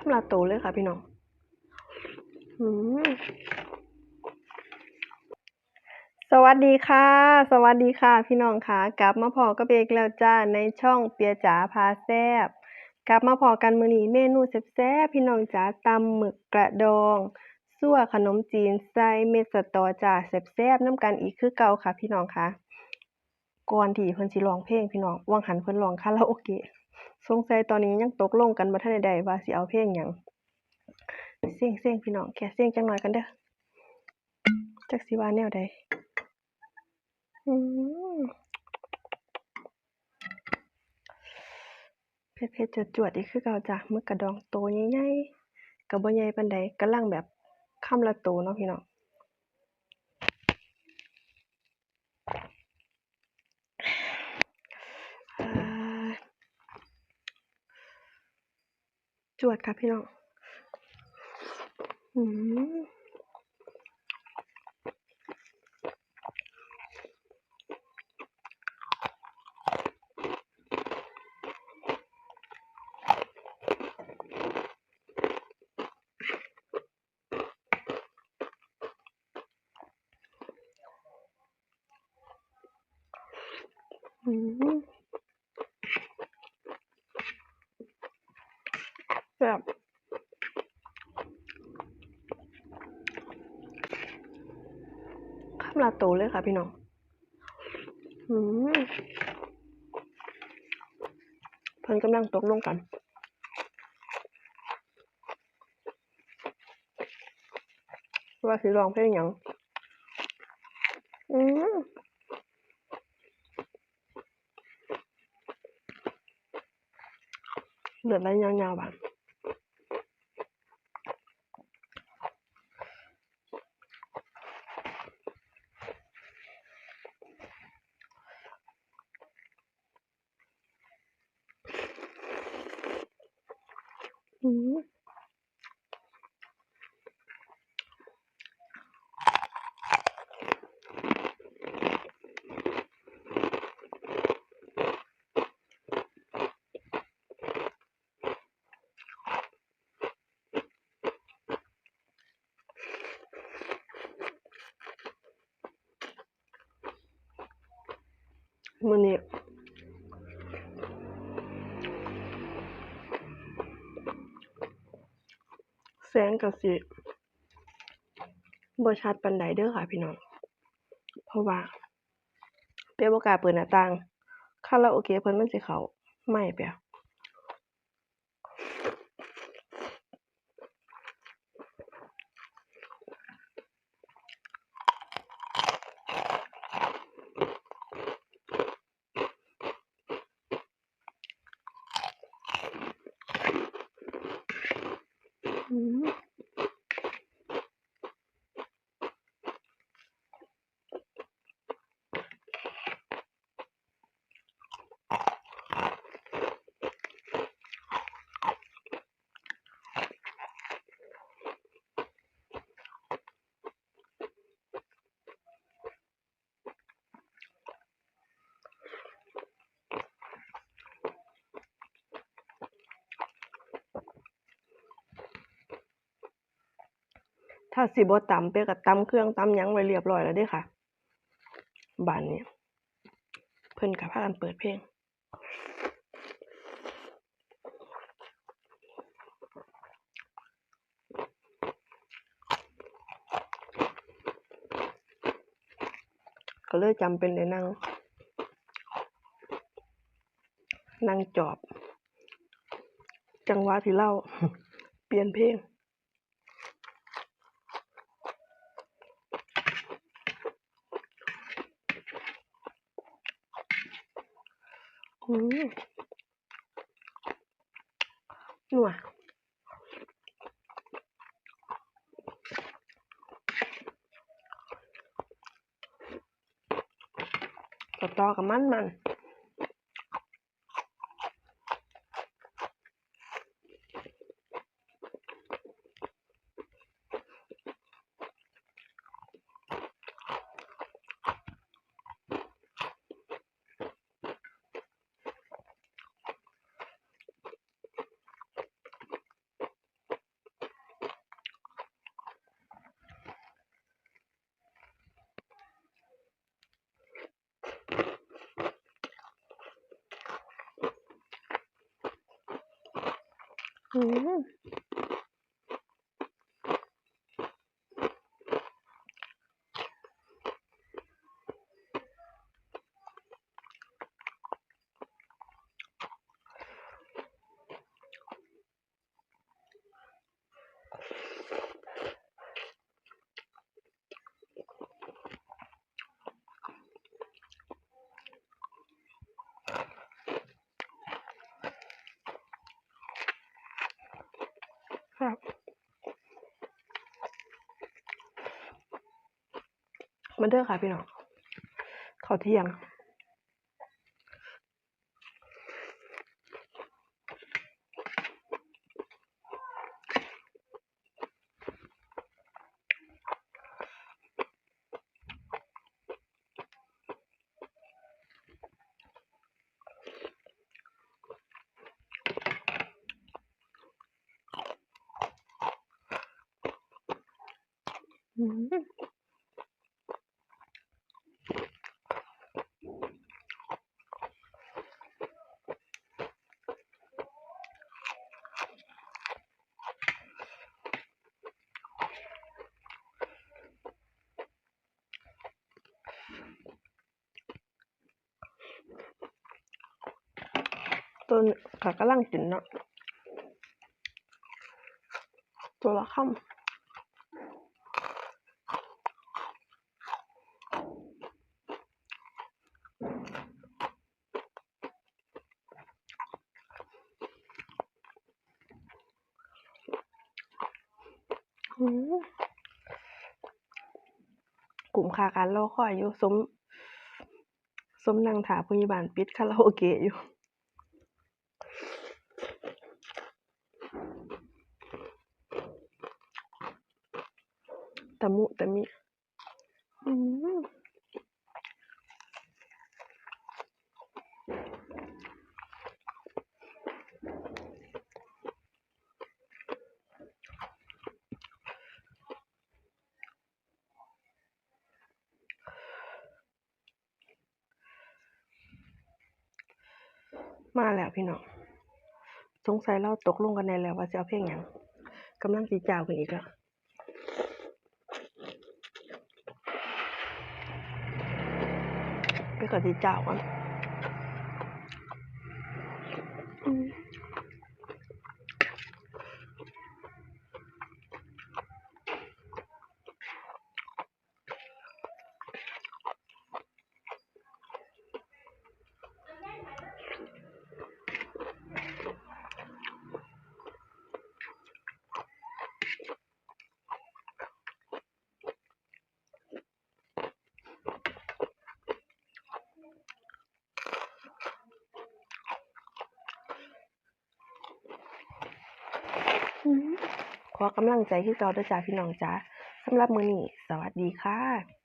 ข้ามลาโตเลยค่ะพี่น้องอืมสวัสดีค่ะ สวัสดีค่ะ พี่น้องค่ะกลับมาพอกับเอกแล้วจ้าในช่องเปียจ๋าพาแซบกลับมาพอกันมือนี้เมนูแซ่บๆพี่น้องจ๋าตำหมึกกระดองซั่วขนมจีนใส่เม็ดสตอจ้าแซ่บๆน้ำกันอีกคือเก่าค่ะ พี่น้องค่ะก่อนที่เพิ่นสิร้องเพลงพี่น้องว่างหันเพิ่นร้องคาราโอเกะ สงสัยตอนนี้ยังตกลงกันบ่ทันได้ได้ว่าสิเอาเพลงหยังเสียงเสียงพี่น้องแค่เสียงจังหน่อยกันเด้อจักสิว่าแนวใดอืมเผ็ดๆจวดอีกคือเก่าจ้ะมึกกระดองโตใหญ่ๆก็บ่ใหญ่ปานใดกำลังแบบคำละโตเนาะพี่น้อง จวดค่ะพี่น้องอืมอืมบบ คำลาโตเลยค่ะพี่น้องเพิ่นกำลังตกลงกันว่าสิร้องเพลงหยังอืมเลือดไหลยาวๆบาด อืม แสงก็สิบ่ชัดปานใดเด้อค่ะพี่น้อง เพราะว่าเปียบ่กล้าเปิดหน้าต่างคาราโอเกะเพิ่นมันสิเข้าไม่เปีย ถ้าสิบ่ตำเปียก็ตำเครื่องตำหยังไว้เรียบร้อยแล้วด้ค่ะบัดนี้เพิ่นก็พากันเปิดเพลงก็เลยจำเป็นได้นั่ง นั่งจอบ จังหวะที่เล่า เปลี่ยนเพลง อืมนัวสตอกับมันมัน อืม ครับ มาเด้อค่ะพี่น้องข้าวเที่ยงอืม ตัวนี้ก็กำลังกินเนาะตัวละคำกลุ่มคาการรอคอยอยู่สม สมนังท่าพยาบาลปิดคาราโอเกะอยู่ ตะมุตะมิอืมมาแล้วพี่น้อง สงสัยเราตกลงกันได้แล้วว่าสิเอาเพลงหยังกำลังสิจ้าวขึ้นอีกแล้ว ไปกดสิ ขอกำลังใจที่เก่าด้วยจ้าพี่น้องจ้าสำหรับมื้อนี้สวัสดีค่ะ